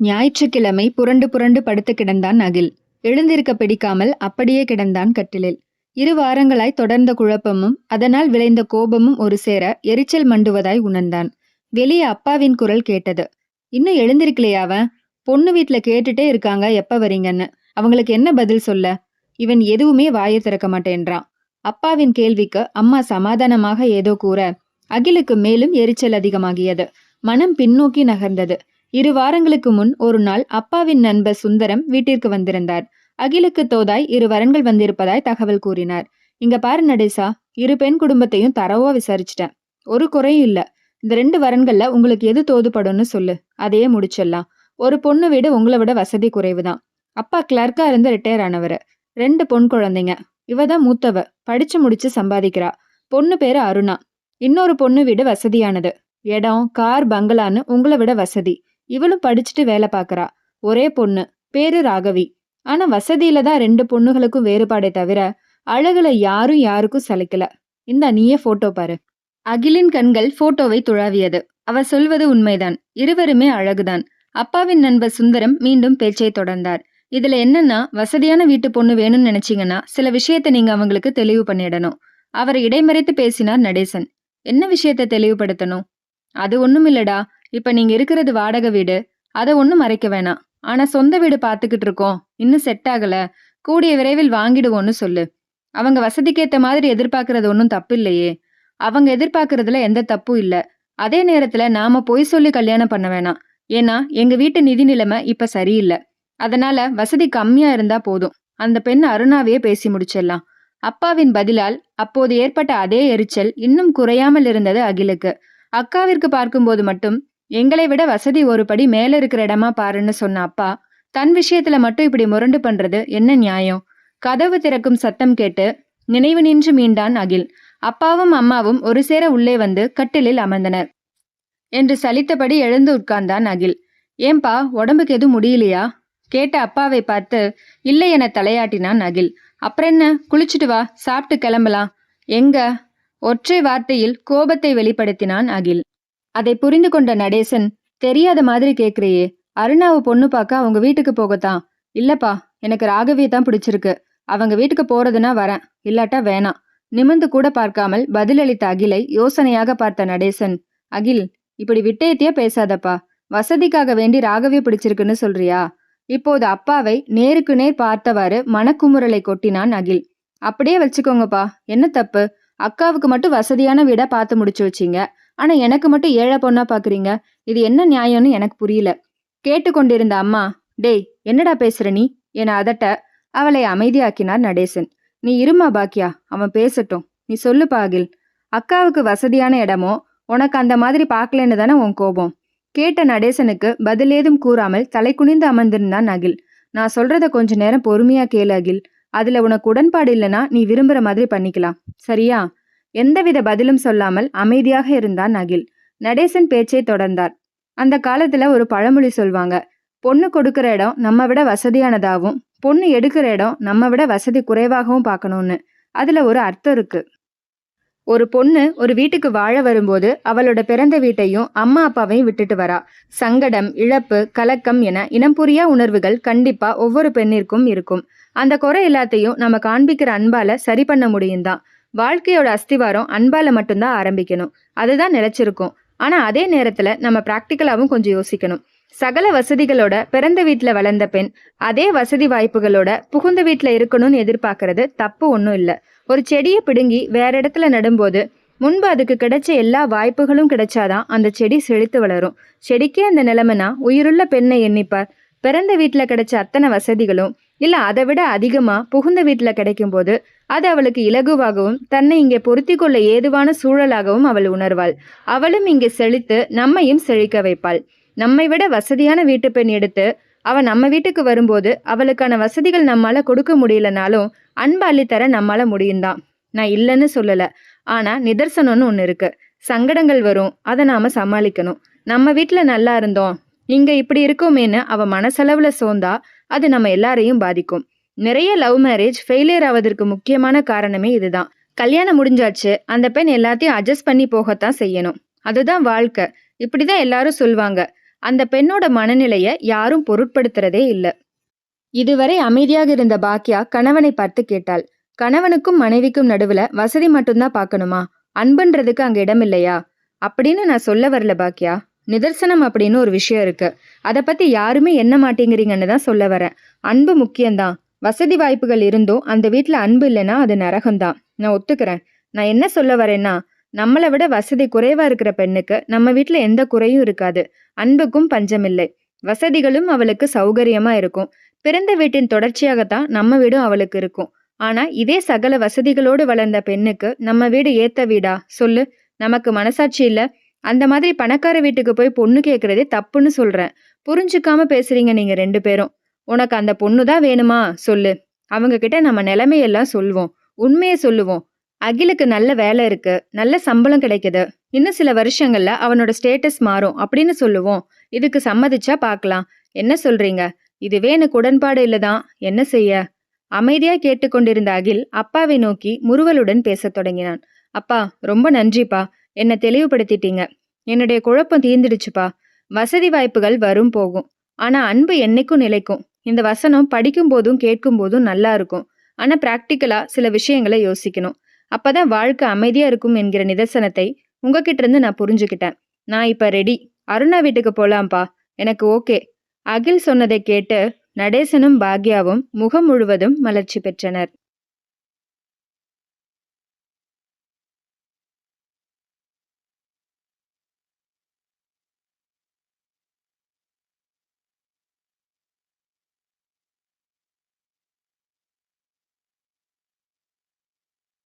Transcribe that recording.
ஞாயிற்றுக்கிழமை புரண்டு புரண்டு படுத்து கிடந்தான் அகில். எழுந்திருக்க பிடிக்காமல் அப்படியே கிடந்தான் கட்டிலில். இரு வாரங்களாய் தொடர்ந்த குழப்பமும் அதனால் விளைந்த கோபமும் ஒரு சேர எரிச்சல் மண்டுவதாய் உணர்ந்தான். வெளியே அப்பாவின் குரல் கேட்டது. இன்னும் எழுந்திருக்கலையாவன் பொண்ணு வீட்ல கேட்டுட்டே இருக்காங்க எப்ப வரீங்கன்னு. அவங்களுக்கு என்ன பதில் சொல்ல? இவன் எதுவுமே வாயை திறக்க மாட்டேன்றான். அப்பாவின் கேள்விக்கு அம்மா சமாதானமாக ஏதோ கூற அகிலுக்கு மேலும் எரிச்சல் அதிகமாகியது. மனம் பின்னோக்கி நகர்ந்தது. இரு வாரங்களுக்கு முன் ஒரு நாள் அப்பாவின் நண்பர் சுந்தரம் வீட்டிற்கு வந்திருந்தார். அகிலுக்கு தோதாய் இரு வரன்கள் வந்திருப்பதாய் தகவல் கூறினார். இங்க பாரு நடேசா இரு பெண் குடும்பத்தையும் தரவா விசாரிச்சிட்டேன். ஒரு குறையும் இல்ல. இந்த ரெண்டு வரன்கள்ல உங்களுக்கு எது தோதுப்படும்னு சொல்லு. அதையே முடிச்சிடலாம். ஒரு பொண்ணு வீடு உங்களை விட வசதி குறைவுதான். அப்பா கிளர்க்கா இருந்து ரிட்டையர் ஆனவர். ரெண்டு பொன் குழந்தைங்க. இவ தான் மூத்தவ. படிச்சு முடிச்சு சம்பாதிக்கிறா. பொண்ணு பேரு அருணா. இன்னொரு பொண்ணு வீடு வசதியானது. இடம் கார் பங்களான்னு உங்களை விட வசதி. இவளும் படிச்சுட்டு வேலை பார்க்கறா. ஒரே பொண்ணு. பேரு ராகவி. ஆனா வசதியில தான் ரெண்டு பொண்ணுகளுக்கும் வேறுபாடே தவிர அழகுல யாரும் யாருக்கும் சலைக்கல இந்த நீயே போட்டோ பாரு. அகிலின் கண்கள் போட்டோவை துழாவியது. அவ சொல்வது உண்மைதான். இருவருமே அழகுதான். அப்பாவின் நண்பர் சுந்தரம் மீண்டும் பேச்சை தொடர்ந்தார். இதுல என்னன்னா வசதியான வீட்டு பொண்ணு வேணும்னு நினைச்சீங்கன்னா சில விஷயத்த நீங்க அவங்களுக்கு தெளிவு பண்ணிடணும். அவரை இடைமறைத்து பேசினார் நடேசன். என்ன விஷயத்த தெளிவுபடுத்தணும்? அது ஒண்ணும் இல்லடா இப்ப நீங்க இருக்கிறது வாடகை வீடு. அதை ஒன்றும் மறைக்க வேணாம். ஆனா சொந்த வீடு பார்த்துக்கிட்டு இருக்கோம். இன்னும் செட் ஆகல. கூடிய விரைவில் வாங்கிடுவோன்னு சொல்லு. அவங்க வசதிக்கேற்ற மாதிரி எதிர்பார்க்கறது ஒன்றும் தப்பு இல்லையே அவங்க எதிர்பார்க்கறதுல எந்த தப்பும் இல்ல. அதே நேரத்துல நாம பொய் சொல்லி கல்யாணம் பண்ண வேணாம். ஏன்னா எங்க வீட்டு நிதி நிலைமை இப்ப சரியில்லை. அதனால வசதி கம்மியா இருந்தா போதும். அந்த பெண் அருணாவையே பேசி முடிச்சிடலாம். அப்பாவின் பதிலால் அப்போது ஏற்பட்ட அதே எரிச்சல் இன்னும் குறையாமல் இருந்தது அகிலுக்கு. அக்காவிற்கு பார்க்கும்போது மட்டும் எங்களை விட வசதி ஒரு படி மேல இருக்கிற இடமா பாருன்னு சொன்ன அப்பா தன் விஷயத்துல மட்டும் இப்படி முரண்டு பண்றது என்ன நியாயம்? கதவு திறக்கும் சத்தம் கேட்டு நினைவு நின்று மீண்டான் அகில். அப்பாவும் அம்மாவும் ஒரு சேர உள்ளே வந்து கட்டிலில் அமர்ந்தனர். என்று சலித்தபடி எழுந்து உட்கார்ந்தான் அகில். ஏன்பா உடம்புக்கு எதுவும் முடியலையா? கேட்ட அப்பாவை பார்த்து இல்லை என தலையாட்டினான் அகில். அப்புறம் என்ன? குளிச்சுட்டு வா சாப்பிட்டு கிளம்பலாம். எங்க? ஒற்றை வார்த்தையில் கோபத்தை வெளிப்படுத்தினான் அகில். அதை புரிந்து கொண்ட நடேசன் தெரியாத மாதிரி கேக்குறியே அருணாவை பொண்ணு பார்க்க அவங்க வீட்டுக்கு போகத்தான். இல்லப்பா எனக்கு ராகவியை தான் பிடிச்சிருக்கு. அவங்க வீட்டுக்கு போறதுனா வரேன் இல்லாட்டா வேணாம். நிமிர்ந்து கூட பார்க்காமல் பதிலளித்த அகிலை யோசனையாக பார்த்த நடேசன் அகில் இப்படி விட்டயத்தையே பேசாதப்பா. வசதிக்காக வேண்டி ராகவே பிடிச்சிருக்குன்னு சொல்றியா? இப்போது அப்பாவை நேருக்கு நேர் பார்த்தவாறு மனக்குமுறலை கொட்டினான் அகில். அப்படியே வச்சுக்கோங்கப்பா என்ன தப்பு? அக்காவுக்கு மட்டும் வசதியான வீடா பார்த்து முடிச்சு வச்சீங்க. ஆனா எனக்கு மட்டும் ஏழை பொண்ணா பாக்குறீங்க. இது என்ன நியாயம்னு எனக்கு புரியல. கேட்டுக்கொண்டிருந்த அம்மா டேய் என்னடா பேசுற நீ? என அதட்ட அவளை அமைதியாக்கினார் நடேசன். நீ இருமா பாக்கியா அவன் பேசட்டும். நீ சொல்லுப்பா அகில் அக்காவுக்கு வசதியான இடமோ? உனக்கு அந்த மாதிரி பார்க்கலன்னு தானே உன் கோபம்? கேட்ட நடேசனுக்கு பதிலேதும் கூறாமல் தலை குனிந்து அமர்ந்திருந்தான் அகில். நான் சொல்றத கொஞ்ச நேரம் பொறுமையா கேளு அகில். அதுல உனக்கு உடன்பாடு இல்லைன்னா நீ விரும்புற மாதிரி பண்ணிக்கலாம். சரியா? எந்தவித பதிலும் சொல்லாமல் அமைதியாக இருந்தான் அகில். நடேசன் பேச்சை தொடர்ந்தார். அந்த காலத்துல ஒரு பழமொழி சொல்வாங்க பொண்ணு கொடுக்கிற இடம் நம்ம விட வசதியானதாகவும் பொண்ணு எடுக்கிற இடம் நம்ம விட வசதி குறைவாகவும் பார்க்கணும்னு. அதுல ஒரு அர்த்தம் இருக்கு. ஒரு பொண்ணு ஒரு வீட்டுக்கு வாழ வரும்போது அவளோட பிறந்த வீட்டையும் அம்மா அப்பாவையும் விட்டுட்டு வரா. சங்கடம் இழப்பு கலக்கம் என இனம் புரியா உணர்வுகள் கண்டிப்பா ஒவ்வொரு பெண்ணிற்கும் இருக்கும். அந்த குறை எல்லாத்தையும் நம்ம காண்பிக்கிற அன்பால சரி பண்ண முடியும் தான் வாழ்க்கையோட அஸ்திவாரம் அன்பால் மட்டும்தான் ஆரம்பிக்கணும். அதுதான் நிலைச்சிருக்கும். ஆனால் அதே நேரத்தில் நம்ம ப்ராக்டிக்கலாகவும் கொஞ்சம் யோசிக்கணும். சகல வசதிகளோட பிறந்த வீட்டில் வளர்ந்த பெண் அதே வசதி வாய்ப்புகளோட புகுந்த வீட்டில் இருக்கணும்னு எதிர்பார்க்கறது தப்பு ஒன்றும் இல்லை. ஒரு செடியை பிடுங்கி வேற இடத்துல நடும்போது முன்பு அதுக்கு கிடைச்ச எல்லா வாய்ப்புகளும் கிடைச்சாதான் அந்த செடி செழித்து வளரும். செடிக்கே அந்த நிலைமைனா உயிருள்ள பெண்ணை எண்ணிப்பார். பிறந்த வீட்டில் கிடைச்ச அத்தனை வசதிகளும் இல்ல அதை விட அதிகமா புகுந்த வீட்டில் கிடைக்கும்போது அது அவளுக்கு இலகுவாகவும் தன்னை இங்கே பொருத்தி கொள்ள ஏதுவான சூழலாகவும் அவள் உணர்வாள். அவளும் இங்கே செழித்து நம்மையும் செழிக்க வைப்பாள். நம்மை விட வசதியான வீட்டு பெண் எடுத்து அவன் நம்ம வீட்டுக்கு வரும்போது அவளுக்கான வசதிகள் நம்மால கொடுக்க முடியலனாலும் அன்பு அள்ளித்தர நம்மால முடியும்தான். நான் இல்லைன்னு சொல்லல. ஆனா நிதர்சனம்னு ஒன்று இருக்கு. சங்கடங்கள் வரும். அதை நாம சமாளிக்கணும். நம்ம வீட்டில் நல்லா இருந்தோம். இங்க இப்படி இருக்கோமேன்னு அவ மனசளவுல சோர்ந்தா அது நம்ம எல்லாரையும் பாதிக்கும். நிறைய லவ் மேரேஜ் ஃபெயிலியர் ஆவதற்கு முக்கியமான காரணமே இதுதான். கல்யாணம் முடிஞ்சாச்சு அந்த பெண் எல்லாத்தையும் அட்ஜஸ்ட் பண்ணி போகத்தான் செய்யணும். அதுதான் வாழ்க்கை. இப்படிதான் எல்லாரும் சொல்வாங்க. அந்த பெண்ணோட மனநிலைய யாரும் பொருட்படுத்துறதே இல்லை. இதுவரை அமைதியாக இருந்த பாக்கியா கணவனை பார்த்து கேட்டாள். கணவனுக்கும் மனைவிக்கும் நடுவுல வசதி மட்டும்தான் பார்க்கணுமா? அன்புன்றதுக்கு அங்க இடம் இல்லையா அப்படின்னு நான் சொல்ல வரல பாக்கியா நிதர்சனம் அப்படின்னு ஒரு விஷயம் இருக்கு. அதை பத்தி யாருமே என்ன மாட்டேங்கிறீங்கன்னு தான் சொல்ல வரேன். அன்பு முக்கியம்தான். வசதி வாய்ப்புகள் இருந்தும் அந்த வீட்டில் அன்பு இல்லைன்னா அது நரகம்தான். நான் ஒத்துக்கிறேன். நான் என்ன சொல்ல வரேன்னா நம்மளை விட வசதி குறைவா இருக்கிற பெண்ணுக்கு நம்ம வீட்டில் எந்த குறையும் இருக்காது. அன்புக்கும் பஞ்சமில்லை வசதிகளும் அவளுக்கு சௌகரியமா இருக்கும். பிறந்த வீட்டின் தொடர்ச்சியாகத்தான் நம்ம வீடும் அவளுக்கு இருக்கும். ஆனா இதே சகல வசதிகளோடு வளர்ந்த பெண்ணுக்கு நம்ம வீடு ஏத்த வீடா? சொல்லு. நமக்கு மனசாட்சி இல்லை. அந்த மாதிரி பணக்கார வீட்டுக்கு போய் பொண்ணு கேட்கறதே தப்புன்னு சொல்றேன். புரிஞ்சுக்காம பேசுறீங்க நீங்க ரெண்டு பேரும். உனக்கு அந்த பொண்ணு தான் வேணுமா? சொல்லு. அவங்க கிட்ட நம்ம நிலைமையெல்லாம் சொல்லுவோம் உண்மையை சொல்லுவோம். அகிலுக்கு நல்ல வேலை இருக்கு. நல்ல சம்பளம் கிடைக்குது. இன்னும் சில வருஷங்கள்ல அவனோட ஸ்டேட்டஸ் மாறும் அப்படின்னு சொல்லுவோம். இதுக்கு சம்மதிச்சா பார்க்கலாம். என்ன சொல்றீங்க? இதுவே எனக்கு உடன்பாடு இல்லதான். என்ன செய்ய? அமைதியா கேட்டுக்கொண்டிருந்த அகில் அப்பாவை நோக்கி முறுவலுடன் பேசத் தொடங்கினான். அப்பா ரொம்ப நன்றிப்பா. என்னை தெளிவுபடுத்திட்டீங்க. என்னுடைய குழப்பம் தீர்ந்துடுச்சுப்பா. வசதி வாய்ப்புகள் வரும் போகும். ஆனா அன்பு என்னைக்கும் நிலைக்கும். இந்த வசனம் படிக்கும் போதும் கேட்கும் போதும் நல்லா இருக்கும். ஆனா பிராக்டிக்கலா சில விஷயங்களை யோசிக்கணும். அப்பதான் வாழ்க்கை அமைதியா இருக்கும் என்கிற நிதர்சனத்தை உங்ககிட்ட இருந்து நான் புரிஞ்சுக்கிட்டேன். நான் இப்ப ரெடி அருணா வீட்டுக்கு போலாம்ப்பா. எனக்கு ஓகே அகில் சொன்னதை கேட்டு நடேசனும் பாக்யாவும் முகம் முழுவதும் மலர்ச்சி பெற்றனர்.